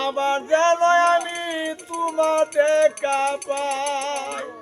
আবার যেন আমি তোমাতে কাপাই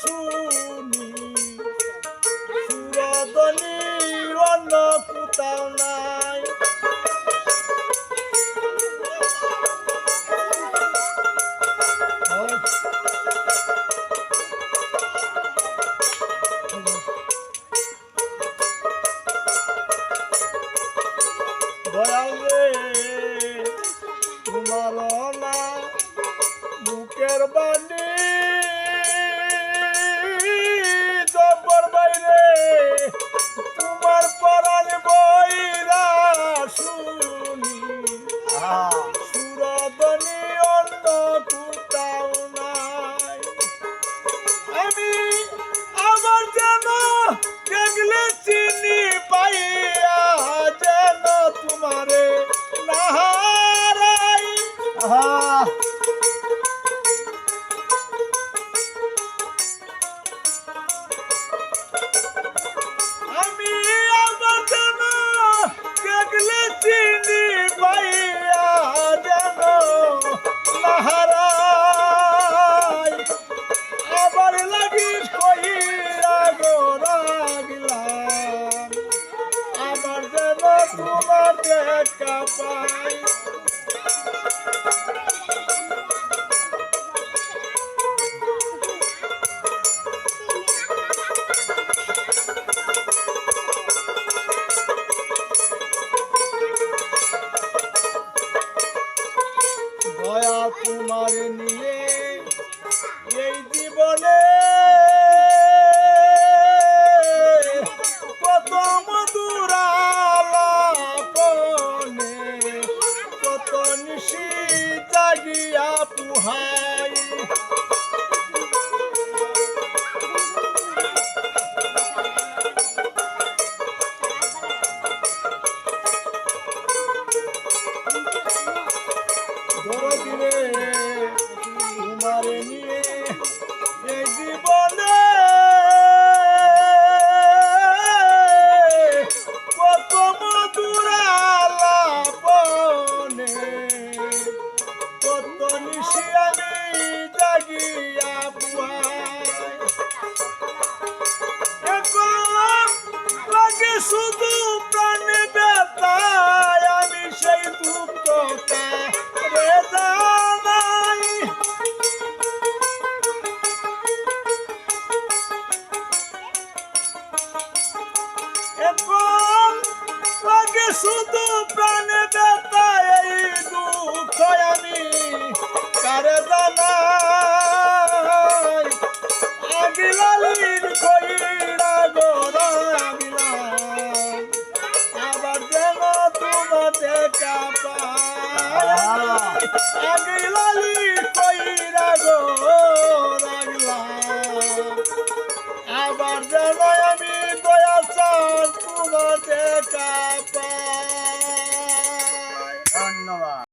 শুনি। সুরদনি অন্য কোথাও নাই তোমার না বুকের পাই দয়া তোমার নিয়ে এই জীবনে লাগিয়া পুহাই। তোমারে নিয়ে এই জীবনে Abre